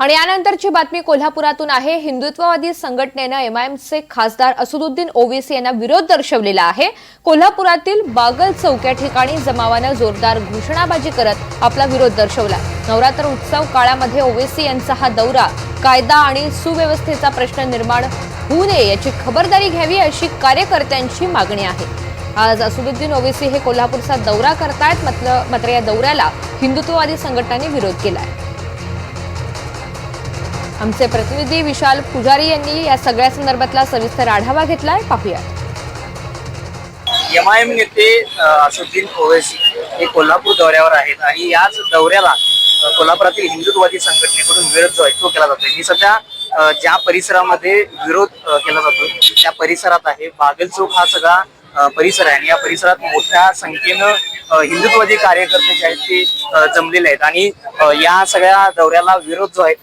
आणि यानंतरची बातमी कोल्हापुरातून आहे. हिंदुत्ववादी संघटनेनं एमआयएमचे खासदार असदुद्दीन ओवेसी यांना विरोध दर्शवलेला आहे. कोल्हापुरातील बागल चौक या ठिकाणी जमावानं जोरदार घोषणाबाजी करत आपला विरोध दर्शवला. नवरात्र उत्सव काळामध्ये ओवेसी यांचा हा दौरा कायदा आणि सुव्यवस्थेचा प्रश्न निर्माण होऊ नये याची खबरदारी घ्यावी अशी कार्यकर्त्यांची मागणी आहे. आज असदुद्दीन ओवेसी हे कोल्हापूरचा दौरा करतायत मात्र मात्र या दौऱ्याला हिंदुत्ववादी संघटनांनी विरोध केला आहे आमचे प्रतिनिधी विशाल पुजारी यांनी या सगळ्या संदर्भातला सविस्तर आढावा घेतलाय. पाहूया. एम आय एम नेते असुद्दीन ओवेसी हे कोल्हापूर दौऱ्यावर आहेत आणि याच दौऱ्याला कोल्हापुरातील हिंदुत्ववादी संघटनेकडून विरोध जो आहे तो केला जातोय. मी सध्या ज्या परिसरामध्ये विरोध केला जातो त्या परिसरात आहे. बागल चौक हा सगळा परिसर आहे आणि या परिसरात मोठ्या संख्येनं हिंदुत्वाचे हिंदुत्ववादी कार्यकर्ते जे आहेत ते जमलेले आहेत. आणि या सगळ्या दौऱ्याला विरोध जो आहे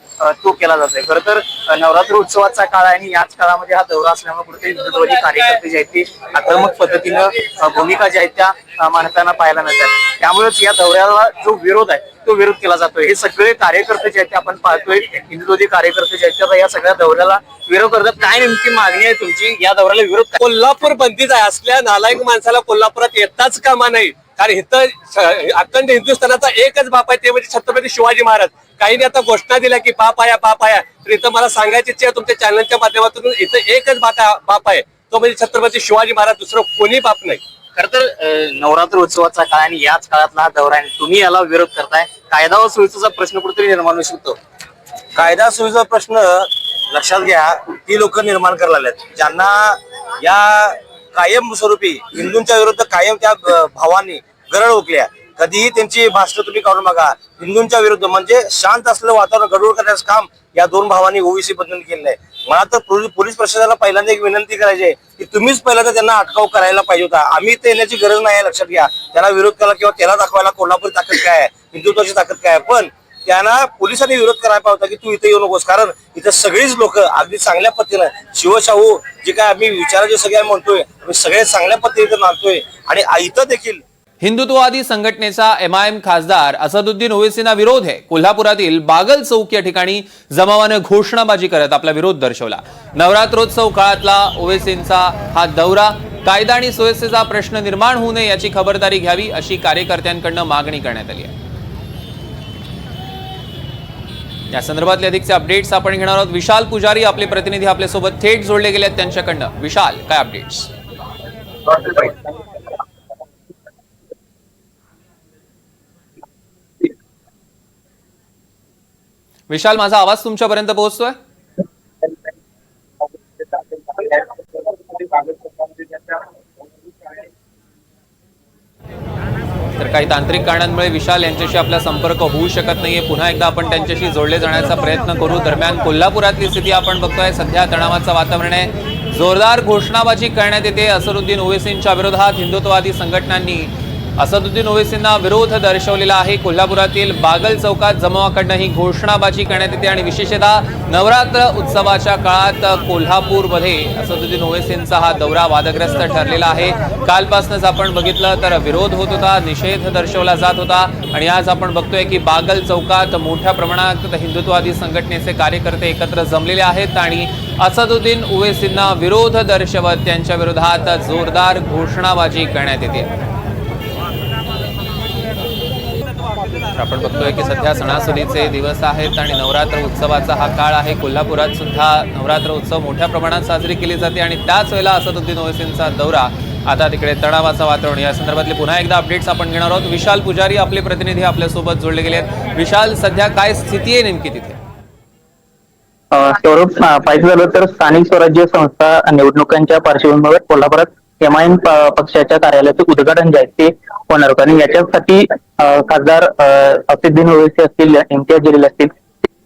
तो केला जातोय. खरं तर नवरात्र उत्सवाचा काळ आहे आणि याच काळामध्ये हा दौरा असल्यामुळे कुठेतरी हिंदुत्ववादी कार्यकर्ते जे आहेत ते आक्रमक पद्धतीनं भूमिका ज्या आहेत त्या मानताना पाहायला मिळतात. त्यामुळेच या दौऱ्याला जो विरोध आहे तो विरोध केला जातोय. हे सगळे कार्यकर्ते जे आहेत ते आपण पाहतोय. हिंदुत्ववादी कार्यकर्ते जे आहेत या सगळ्या दौऱ्याला विरोध करतात. काय नेमकी मागणी आहे तुमची? या दौऱ्याला विरोध कोल्हापूर बंदीच आहे. असल्या नालायक माणसाला कोल्हापुरात येताच कामा नाही कारण इथं अखंड हिंदुस्थानाचा एकच बाप आहे ते म्हणजे छत्रपती शिवाजी महाराज. काहींनी आता घोषणा दिल्या की बाप आया बाप आया तर इथं मला सांगायची इच्छा तुमच्या चॅनलच्या माध्यमातून इथं एकच बाप बाप आहे. तो म्हणजे छत्रपती शिवाजी महाराज दुसरं कोणी बाप नाही. खर तर नवरात्र उत्सवाचा काळ आणि याच काळातला हा दौरा आहे. तुम्ही याला विरोध करताय. कायदा व सुविधेचा प्रश्न कुठेतरी निर्माण होऊ शकतो. कायदा सुविधेचा प्रश्न लक्षात घ्या. ती लोक निर्माण करायला लागलेत. ज्यांना या कायम स्वरूपी हिंदूंच्या विरुद्ध कायम त्या भावांनी गरळ ओकल्या कधीही त्यांची भाषण तुम्ही काढून बघा. हिंदूंच्या विरुद्ध म्हणजे शांत असलेलं वातावरण गडबड करण्याचं काम या दोन भावांनी ओबीसी बंधन केलेलं आहे. मला तर पोलीस पोलीस प्रशासनाला पहिल्यांदा एक विनंती करायची आहे की तुम्हीच पहिल्यांदा त्यांना अटकाव करायला पाहिजे होता. आम्ही इथे येण्याची गरज नाही आहे लक्षात घ्या. त्याला विरोध केला किंवा त्याला दाखवायला कोल्हापूर ताकद काय आहे हिंदुत्वाची ताकद काय आहे. पण त्यांना पोलिसांनी विरोध करायला पाहिजे होता की तू इथे येऊ नकोस. कारण इथं सगळीच लोक अगदी चांगल्या पद्धतीनं शिवशाहू जे काय आम्ही विचाराचे सगळे म्हणतोय आम्ही सगळे चांगल्या पद्धतीने इथं नांदतोय. आणि इथं देखील हिंदुत्ववादी संघटनेचा एमआयएम खासदार असदुद्दीन ओवेसींना विरोध आहे. कोल्हापुरातील बागल चौक या ठिकाणी जमावानं घोषणाबाजी करत आपला विरोध दर्शवला. नवरात्रोत्सव काळातला ओवेसींचा हा दौरा कायदा आणि सुव्यवस्थेचा प्रश्न निर्माण होऊ नये याची खबरदारी घ्यावी अशी कार्यकर्त्यांकडनं मागणी करण्यात आली आहे. या संदर्भातले अधिकचे अपडेट्स आपण घेणार आहोत. विशाल पुजारी आपले प्रतिनिधी आपल्यासोबत थेट जोडले गेले आहेत त्यांच्याकडनं. विशाल काय अपडेट्स विशाल माझा आवाज तुमच्यापर्यंत पोहोचतोय? तर काही तांत्रिक कारणांमुळे विशाल यांच्याशी आपला संपर्क होऊ शकत नाहीये. पुन्हा एकदा आपण त्यांच्याशी जोडले जाण्याचा प्रयत्न करू. दरम्यान कोल्हापुरातली स्थिती आपण बघतोय. सध्या तणावाचं वातावरण आहे. जोरदार घोषणाबाजी करण्यात येते. असदुद्दीन ओवेसींच्या विरोधात हिंदुत्ववादी संघटनांनी असदुद्दीन ओवेसींना विरोध दर्शवलेला आहे. कोल्हापुरातील बागल चौकात जमावाकडनं ही घोषणाबाजी करण्यात येते आणि विशेषतः नवरात्र उत्सवाच्या काळात कोल्हापूरमध्ये असदुद्दीन ओवेसींचा हा दौरा वादग्रस्त ठरलेला आहे. कालपासूनच आपण बघितलं तर विरोध होत होता निषेध दर्शवला जात होता आणि आज आपण बघतोय की बागल चौकात मोठ्या प्रमाणात हिंदुत्ववादी संघटनेचे कार्यकर्ते एकत्र जमलेले आहेत आणि असदुद्दीन ओवेसींना विरोध दर्शवत त्यांच्या विरोधात जोरदार घोषणाबाजी करण्यात येते. तर आपण बघतोय की सध्या सणासुदीचे दिवस आहेत आणि नवरात्र उत्सवाचा हा काळ आहे. कोल्हापुरात सुद्धा नवरात्र उत्सव मोठ्या प्रमाणात साजरी केली जाते आणि त्याच वेळेला असदुद्दीन ओवेसींचा दौरा. आता तिकडे तणावाचं वातावरण. या संदर्भातले पुन्हा एकदा अपडेट्स आपण घेणार आहोत. विशाल पुजारी आपले प्रतिनिधी आपल्यासोबत जोडले गेले आहेत. विशाल सध्या काय स्थिती आहे नेमकी तिथे? स्वरूप पाहिजे झालं तर स्थानिक स्वराज्य संस्था निवडणुकांच्या पार्श्वभूमीवर कोल्हापुरात एमआयएम पक्षाच्या कार्यालयाचे उद्घाटन जे आहे ते होणार होतं. आणि याच्यासाठी खासदार असिद्दीन ओवेसी असतील इम्तियाज जलील असतील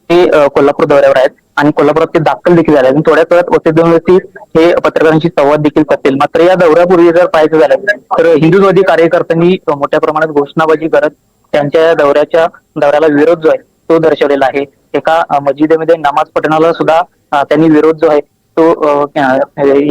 ते कोल्हापूर दौऱ्यावर आहेत. आणि कोल्हापुरात ते दाखल देखील झाले आणि थोड्याच वेळात असिद्दीन ओवेसी हे पत्रकारांशी संवाद देखील करतील मात्र या दौऱ्यापूर्वी जर पाहायचं झालं तर हिंदुत्ववादी कार्यकर्त्यांनी मोठ्या प्रमाणात घोषणाबाजी करत त्यांच्या या दौऱ्याच्या दौऱ्याला विरोध जो आहे तो दर्शवलेला आहे. एका मस्जिदेमध्ये मस्जिदीमध्ये नमाज पठणाला सुद्धा त्यांनी विरोध जो आहे तो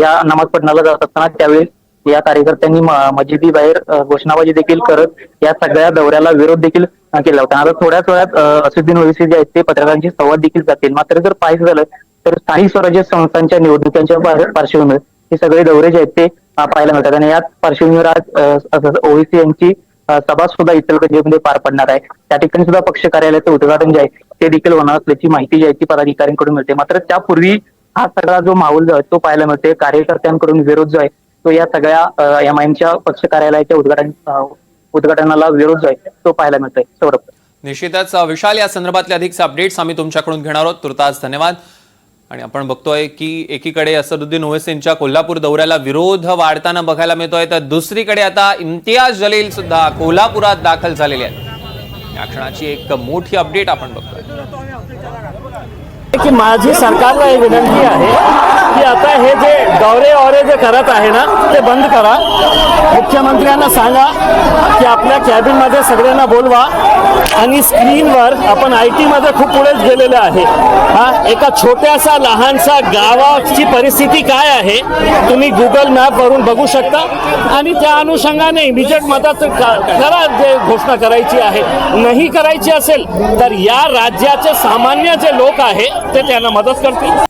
या नमाज पठणाला जात असताना त्यावेळी या कार्यकर्त्यांनी म- मशिदी बाहेर घोषणाबाजी देखील करत या सगळ्या दौऱ्याला विरोध देखील केला होता. आता थोड्याच वेळात असुद्दीन ओवेसी जे आहेत ते पत्रकारांशी संवाद देखील जातील मात्र जर पाहायचं झालं तर स्थानिक स्वराज्य संस्थांच्या निवडणुकांच्या पार्श्वभूमीवर हे सगळे दौरे जे आहेत ते पाहायला मिळतात. आणि याच पार्श्वभूमीवर आज ओवेसी यांची सभा सुद्धा इचलकरंजीमध्ये पार पडणार आहे. त्या ठिकाणी सुद्धा पक्ष कार्यालयाचं उद्घाटन जे आहे ते देखील होणार असल्याची माहिती जी आहे ती पदाधिकाऱ्यांकडून मिळते. मात्र त्यापूर्वी हा सगळा जो माहोल जो आहे तो पाहायला मिळते कार्यकर्त्यांकडून विरोध जो आहे तो या सगळ्या एम आय एमच्या पक्ष कार्यालयाच्या उद्घाटन उद्घाटनाला विरोध जो आहे तो पाहायला मिळतोय. सौरभ. निश्चितच विशाल या संदर्भातले अधिकचे अपडेट्स आम्ही तुमच्याकडून घेणार आहोत. तुर्तास धन्यवाद. आणि आपण बघतोय की एकीकडे असदुद्दीन ओवेसींच्या कोल्हापूर दौऱ्याला विरोध वाढताना बघायला मिळतोय. तर दुसरीकडे आता इम्तियाज जलील सुद्धा कोल्हापुरात दाखल झालेले आहेत. या क्षणाची एक मोठी अपडेट आपण बघतोय. की माझी सरकारला एक विनंती आहे की आता हे जे दौरे औरे जे करत आहे ना ते बंद करा. मुख्यमंत्र्यांना सांगा की आपल्या कॅबिनमध्ये सगळ्यांना बोलवा. आणि स्क्रीनवर आपण आय टीमध्ये खूप पुढेच गेलेलं आहे. हा एका छोट्यासा लहानसा गावाची परिस्थिती काय आहे तुम्ही गुगल मॅपवरून बघू शकता. आणि त्या अनुषंगाने इमिजिएट मदत करा जे घोषणा करायची आहे. नाही करायची असेल तर या राज्याचे सामान्य जे लोक आहे ते त्यांना मदत करतील.